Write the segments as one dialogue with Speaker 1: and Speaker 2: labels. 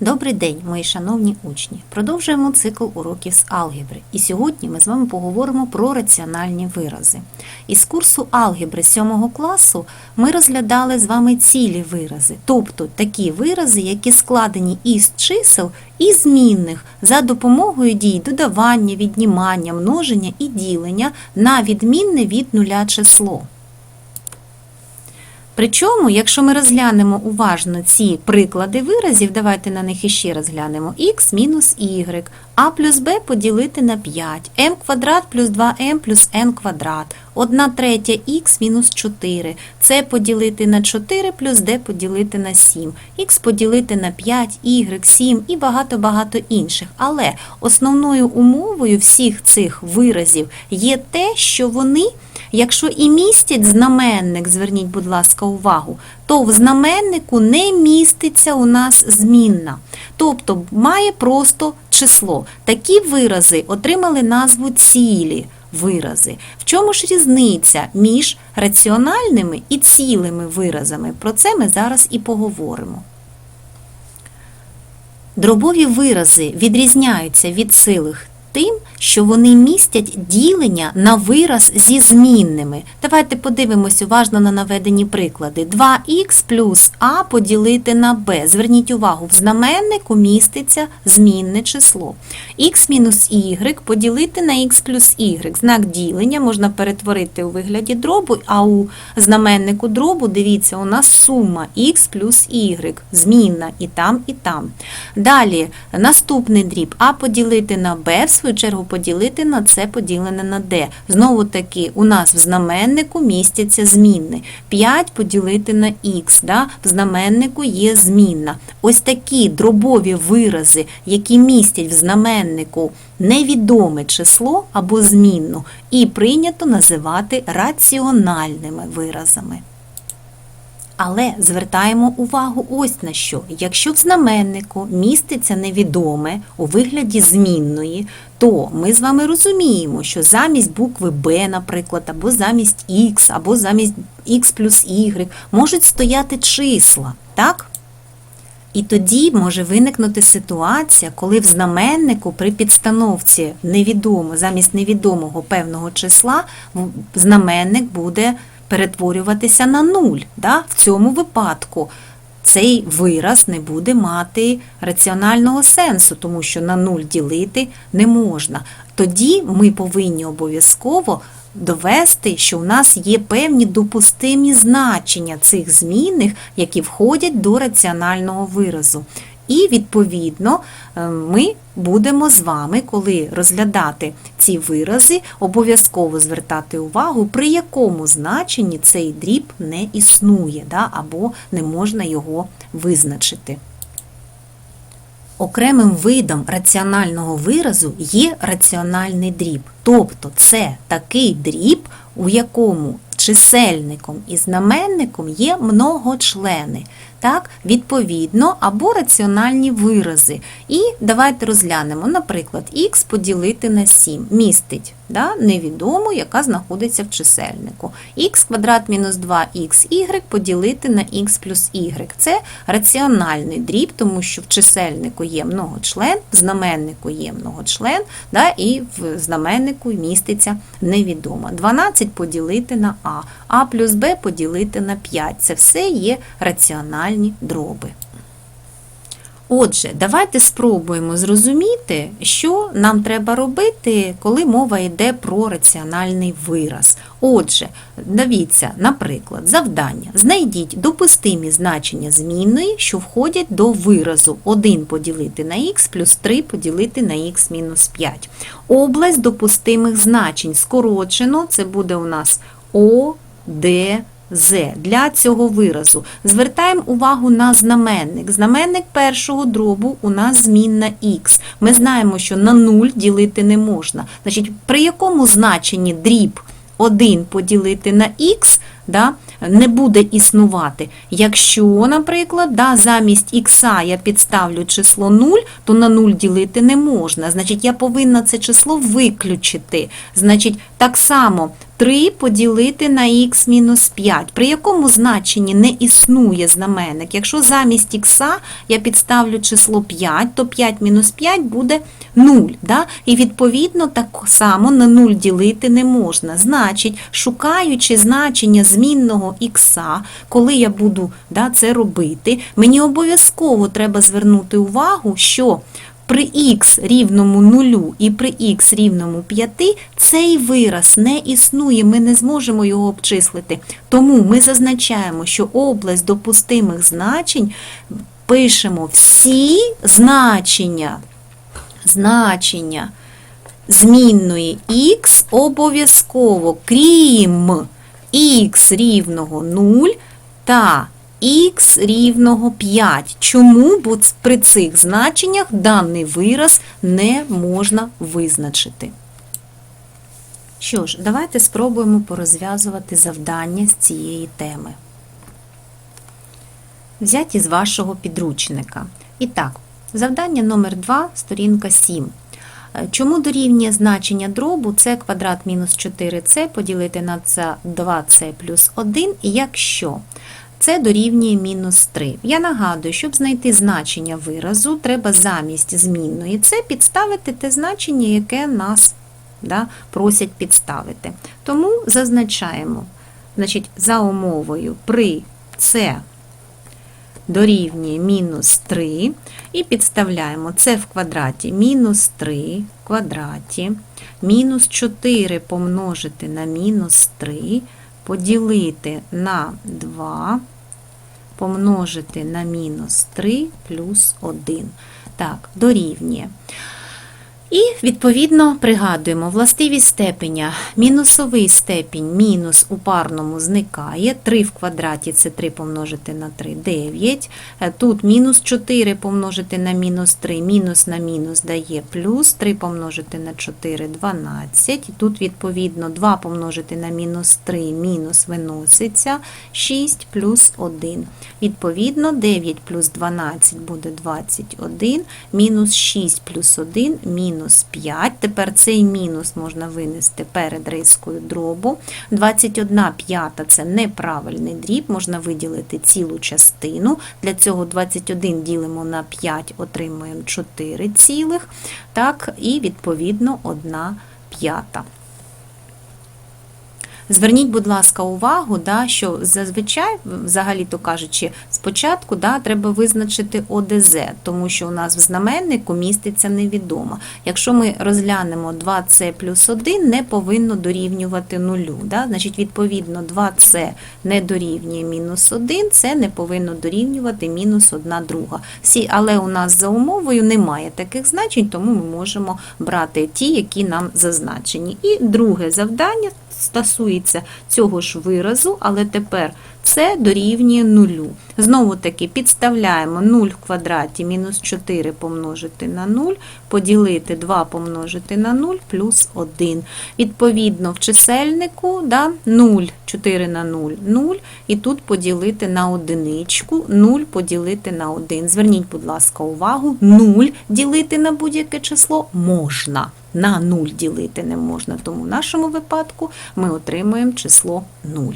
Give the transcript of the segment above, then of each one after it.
Speaker 1: Добрий день, мої шановні учні! Продовжуємо цикл уроків з алгебри. І сьогодні ми з вами поговоримо про раціональні вирази. Із курсу алгебри 7 класу ми розглядали з вами цілі вирази, тобто такі вирази, які складені із чисел і змінних за допомогою дій додавання, віднімання, множення і ділення на відмінне від нуля число. Причому, якщо ми розглянемо уважно ці приклади виразів, давайте на них іще розглянемо. X мінус y, a плюс b поділити на 5, m квадрат плюс 2m плюс n квадрат, 1 третя x мінус 4, c поділити на 4 плюс d поділити на 7, x поділити на 5, y, 7 і багато-багато інших. Але основною умовою всіх цих виразів є те, що вони Якщо і містять знаменник, зверніть, будь ласка, увагу, то в знаменнику не міститься у нас змінна. Тобто має просто число. Такі вирази отримали назву цілі вирази. В чому ж різниця між раціональними і цілими виразами? Про це ми зараз і поговоримо. Дробові вирази відрізняються від цілих тим, що вони містять ділення на вираз зі змінними. Давайте подивимось уважно на наведені приклади. 2х плюс а поділити на b. Зверніть увагу, в знаменнику міститься змінне число. х мінус y поділити на х плюс y. Знак ділення можна перетворити у вигляді дробу, а у знаменнику дробу, дивіться, у нас сума х плюс y, змінна і там, і там. Далі, наступний дріб а поділити на в свою чергу поділити на c поділене на d. Знову таки, у нас в знаменнику містяться змінни. 5 поділити на х, да? в знаменнику є змінна. Ось такі дробові вирази, які містять в знаменнику невідоме число або змінну, і прийнято називати раціональними виразами. Але звертаємо увагу ось на що. Якщо в знаменнику міститься невідоме у вигляді змінної, то ми з вами розуміємо, що замість букви Б, наприклад, або замість Х, або замість Х плюс Y можуть стояти числа, так? І тоді може виникнути ситуація, коли в знаменнику при підстановці невідомо, замість невідомого певного числа знаменник буде перетворюватися на нуль. Да? В цьому випадку цей вираз не буде мати раціонального сенсу, тому що на нуль ділити не можна. Тоді ми повинні обов'язково довести, що у нас є певні допустимі значення цих змінних, які входять до раціонального виразу. І, відповідно, е, ми будемо з вами, коли розглядати ці вирази, обов'язково звертати увагу, при якому значенні цей дріб не існує, да, або не можна його визначити. Окремим видом раціонального виразу є раціональний дріб. Тобто це такий дріб, у якому чисельником і знаменником є многочлени. Так, відповідно, або раціональні вирази. І давайте розглянемо, наприклад, х поділити на 7 містить да, невідому, яка знаходиться в чисельнику. х квадрат мінус 2xy поділити на х плюс y. Це раціональний дріб, тому що в чисельнику є многочлен, в знаменнику є многочлен, да, і в знаменнику міститься невідома. 12 поділити на а, а плюс Б поділити на 5. Це все є раціональні дроби. Отже, давайте спробуємо зрозуміти, що нам треба робити, коли мова йде про раціональний вираз. Отже, дивіться, наприклад, завдання. Знайдіть допустимі значення змінної, що входять до виразу 1 поділити на х плюс 3 поділити на х мінус 5. Область допустимих значень скорочено, це буде у нас О, Д, з для цього виразу. Звертаємо увагу на знаменник. Знаменник першого дробу у нас змінна х. Ми знаємо, що на 0 ділити не можна. Значить, при якому значенні дріб 1 поділити на х да, не буде існувати. Якщо, наприклад, да, замість х я підставлю число 0, то на 0 ділити не можна. Значить, я повинна це число виключити. Значить, так само 3 поділити на х мінус 5. При якому значенні не існує знаменник? Якщо замість х я підставлю число 5, то 5 мінус 5 буде 0. Да? І відповідно так само на 0 ділити не можна. Значить, шукаючи значення змінного х, коли я буду да, це робити, мені обов'язково треба звернути увагу, що при х рівному 0 і при х рівному 5 цей вираз не існує, ми не зможемо його обчислити. Тому ми зазначаємо, що область допустимих значень пишемо всі значення. Значення змінної х обов'язково, крім х рівного 0 та х рівного 5. Чому? Бо при цих значеннях даний вираз не можна визначити. Що ж, давайте спробуємо порозв'язувати завдання з цієї теми. Взяті з вашого підручника. І так, завдання номер 2, сторінка 7. Е, Чому дорівнює значення дробу c квадрат мінус 4c поділити на це 2c плюс 1, якщо це дорівнює мінус 3. Я нагадую, щоб знайти значення виразу, треба замість змінної це підставити те значення, яке нас да, просять підставити. Тому зазначаємо, значить, за умовою при c дорівнює мінус 3 і підставляємо це в квадраті мінус 3 в квадраті, мінус 4 помножити на мінус 3, поділити на 2, помножити на мінус 3 плюс 1. Так, дорівнює. І, відповідно, пригадуємо властивість степеня. Мінусовий степінь мінус у парному зникає. 3 в квадраті це 3 помножити на 3 – 9. Е, Тут мінус 4 помножити на мінус 3, мінус на мінус дає плюс. 3 помножити на 4 – 12. І тут, відповідно, 2 помножити на мінус 3, мінус виноситься. 6 плюс 1. Відповідно, 9 плюс 12 буде 21, мінус 6 плюс 1, мінус 5. Тепер цей мінус можна винести перед рискою дробу. 21 п'ята – це неправильний дріб, можна виділити цілу частину. Для цього 21 ділимо на 5, отримуємо 4 цілих. Так, і відповідно 1 п'ята. Зверніть, будь ласка, увагу, да, що зазвичай, взагалі-то кажучи, спочатку да, треба визначити ОДЗ, тому що у нас в знаменнику міститься невідомо. Якщо ми розглянемо 2С плюс 1, не повинно дорівнювати нулю. Да? Значить, відповідно, 2С не дорівнює мінус 1, це не повинно дорівнювати мінус 1 друга. Всі, але у нас за умовою немає таких значень, тому ми можемо брати ті, які нам зазначені. І друге завдання стосується цього ж виразу, але тепер це дорівнює нулю. Знову таки підставляємо 0 в квадраті мінус 4 помножити на 0, поділити 2 помножити на 0 плюс 1. Відповідно, в чисельнику да, 0, 4 на 0, 0, і тут поділити на одиничку, 0 поділити на 1. Зверніть, будь ласка, увагу, 0 ділити на будь-яке число можна. На 0 ділити не можна, тому в нашому випадку ми отримуємо число 0.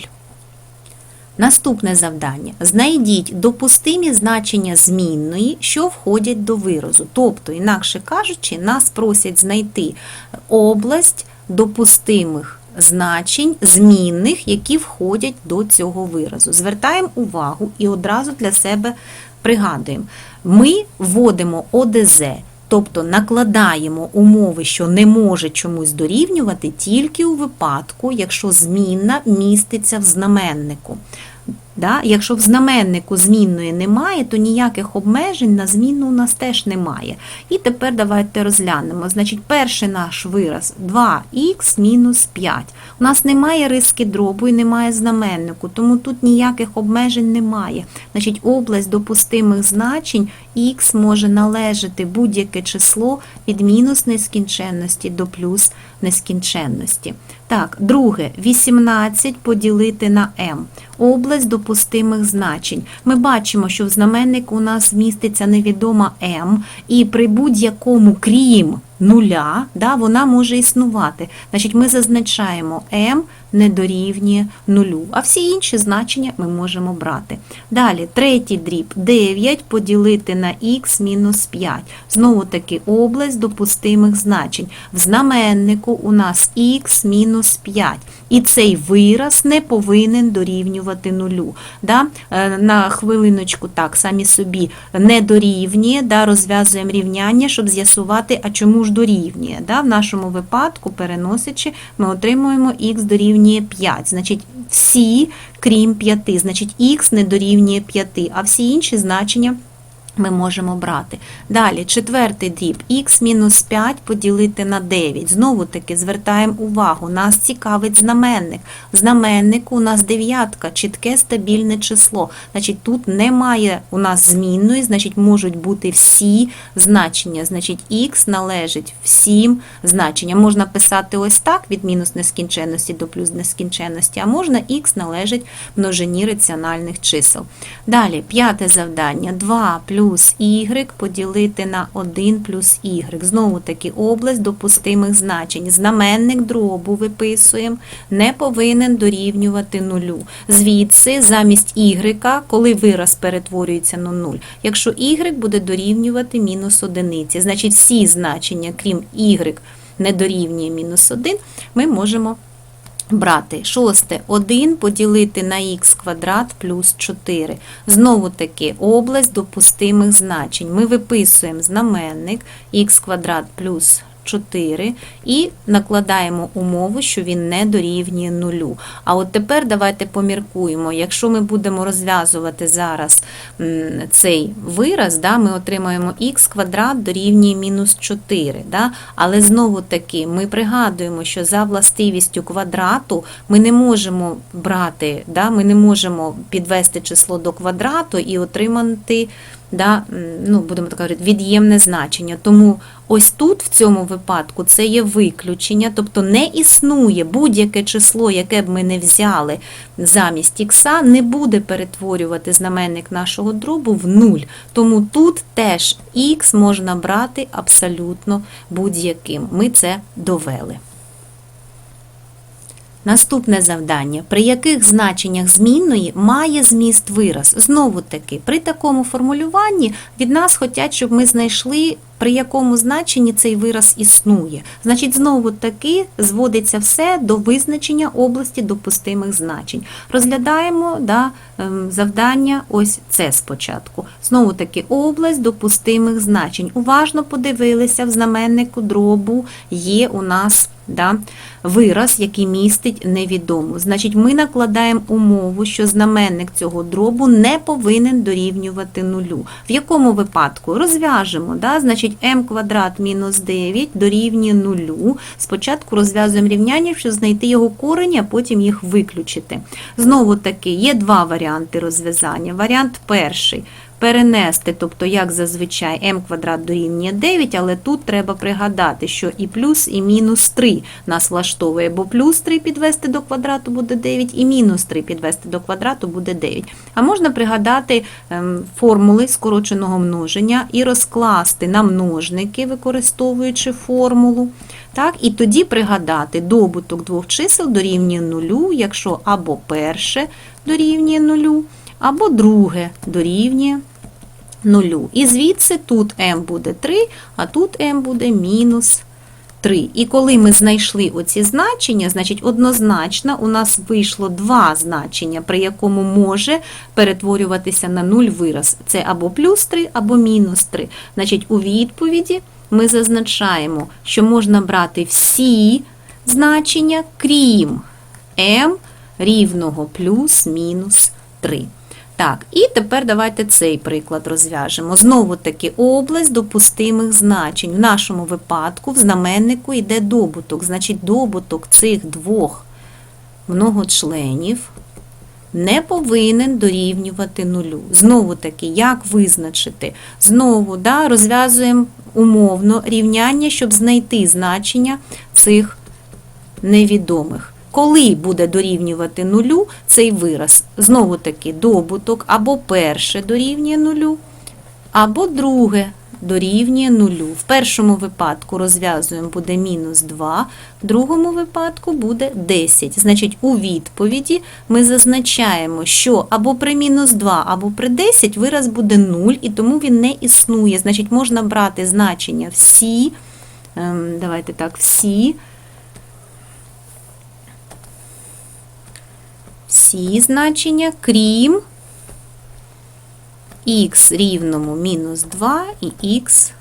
Speaker 1: Наступне завдання. Знайдіть допустимі значення змінної, що входять до виразу. Тобто, інакше кажучи, нас просять знайти область допустимих значень змінних, які входять до цього виразу. Звертаємо увагу і одразу для себе пригадуємо. Ми вводимо ОДЗ. Тобто накладаємо умови, що не може чомусь дорівнювати тільки у випадку, якщо змінна міститься в знаменнику. Да? Якщо в знаменнику змінної немає, то ніяких обмежень на змінну у нас теж немає. І тепер давайте розглянемо. Значить, перший наш вираз 2х мінус 5. У нас немає риски дробу і немає знаменнику, тому тут ніяких обмежень немає. Значить, область допустимих значень х може належати будь-яке число від мінус нескінченності до плюс нескінченності. Так, друге, 18 поділити на m. Область допустимих значень. Ми бачимо, що в знаменнику у нас міститься невідома m, і при будь-якому, крім нуля, да, вона може існувати. Значить, ми зазначаємо m не дорівнює нулю, а всі інші значення ми можемо брати. Далі, третій дріб 9 поділити на х мінус 5. Знову таки область допустимих значень. В знаменнику у нас х мінус 5. І цей вираз не повинен дорівнювати нулю. Да? Е, На хвилиночку так, самі собі не дорівнює, да, розв'язуємо рівняння, щоб з'ясувати, а чому ж дорівнює. Да? В нашому випадку, переносячи, ми отримуємо х дорівнює 5. Значить, всі, крім 5, значить х не дорівнює 5, а всі інші значення ми можемо брати. Далі, четвертий дріб х мінус 5 поділити на 9. Знову таки звертаємо увагу, нас цікавить знаменник. В знаменнику у нас дев'ятка, чітке стабільне число. Значить, тут немає у нас змінної, значить, можуть бути всі значення. Значить, х належить всім значенням. Можна писати ось так, від мінус нескінченності до плюс нескінченності, а можна х належить множині раціональних чисел. Далі, п'яте завдання. 2 плюс y поділити на 1 плюс y. Знову таки область допустимих значень. Знаменник дробу виписуємо, не повинен дорівнювати нулю. Звідси замість y, коли вираз перетворюється на 0, якщо y буде дорівнювати мінус одиниці, значить всі значення, крім y, не дорівнює мінус 1, ми можемо брати. Шосте. 1 поділити на х квадрат плюс 4. Знову таки область допустимих значень. Ми виписуємо знаменник х квадрат плюс 4 і накладаємо умову, що він не дорівнює нулю. А от тепер давайте поміркуємо. Якщо ми будемо розв'язувати зараз цей вираз, да, ми отримаємо х квадрат дорівнює мінус 4. Да? Але знову таки ми пригадуємо, що за властивістю квадрату ми не можемо брати, да, ми не можемо підвести число до квадрату і отримати да, ну, будемо так говорити, від'ємне значення. Тому ось тут, в цьому випадку, це є виключення, тобто не існує будь-яке число, яке б ми не взяли замість ікса, не буде перетворювати знаменник нашого дробу в нуль. Тому тут теж х можна брати абсолютно будь-яким. Ми це довели. Наступне завдання. При яких значеннях змінної має зміст вираз? Знову таки, при такому формулюванні від нас хочуть, щоб ми знайшли, при якому значенні цей вираз існує. Значить, знову таки зводиться все до визначення області допустимих значень. Розглядаємо да, ем, завдання ось це спочатку. Знову таки, область допустимих значень. Уважно подивилися в знаменнику дробу є у нас да, вираз, який містить невідому. Значить, ми накладаємо умову, що знаменник цього дробу не повинен дорівнювати нулю. В якому випадку? Розв'яжемо. Да? Значить, m квадрат мінус 9 дорівнює нулю. Спочатку розв'язуємо рівняння, щоб знайти його корені, а потім їх виключити. Знову таки, є два варіанти розв'язання. Варіант перший – перенести, тобто, як зазвичай, m квадрат дорівнює 9, але тут треба пригадати, що і плюс, і мінус 3 нас влаштовує, бо плюс 3 підвести до квадрату буде 9, і мінус 3 підвести до квадрату буде 9. А можна пригадати ем, формули скороченого множення і розкласти на множники, використовуючи формулу. Так, І тоді пригадати добуток двох чисел дорівнює нулю, якщо або перше дорівнює нулю, або друге дорівнює нулю. І звідси тут m буде 3, а тут m буде мінус 3. І коли ми знайшли оці значення, значить однозначно у нас вийшло два значення, при якому може перетворюватися на 0 вираз. Це або плюс 3, або мінус 3. Значить, у відповіді ми зазначаємо, що можна брати всі значення, крім m рівного плюс-мінус 3. Так, і тепер давайте цей приклад розв'яжемо. Знову таки область допустимих значень. В нашому випадку в знаменнику йде добуток. Значить, добуток цих двох многочленів не повинен дорівнювати нулю. Знову таки, як визначити? Знову да, розв'язуємо умовно рівняння, щоб знайти значення цих невідомих. Коли буде дорівнювати нулю цей вираз? Знову таки добуток або перше дорівнює нулю, або друге дорівнює нулю. В першому випадку розв'язуємо буде мінус 2, в другому випадку буде 10. Значить, у відповіді ми зазначаємо, що або при мінус 2, або при 10 вираз буде 0, і тому він не існує. Значить, можна брати значення всі, ем, давайте так, всі, всі значення, крім х рівному мінус 2 і х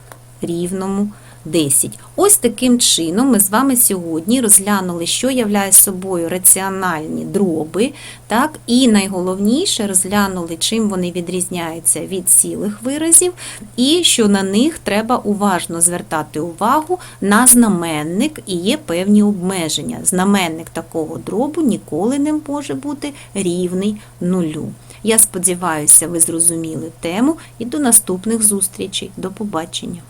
Speaker 1: рівному 10. Ось таким чином ми з вами сьогодні розглянули, що являє собою раціональні дроби, так, і найголовніше розглянули, чим вони відрізняються від цілих виразів, і що на них треба уважно звертати увагу на знаменник і є певні обмеження. Знаменник такого дробу ніколи не може бути рівний нулю. Я сподіваюся, ви зрозуміли тему і до наступних зустрічей. До побачення!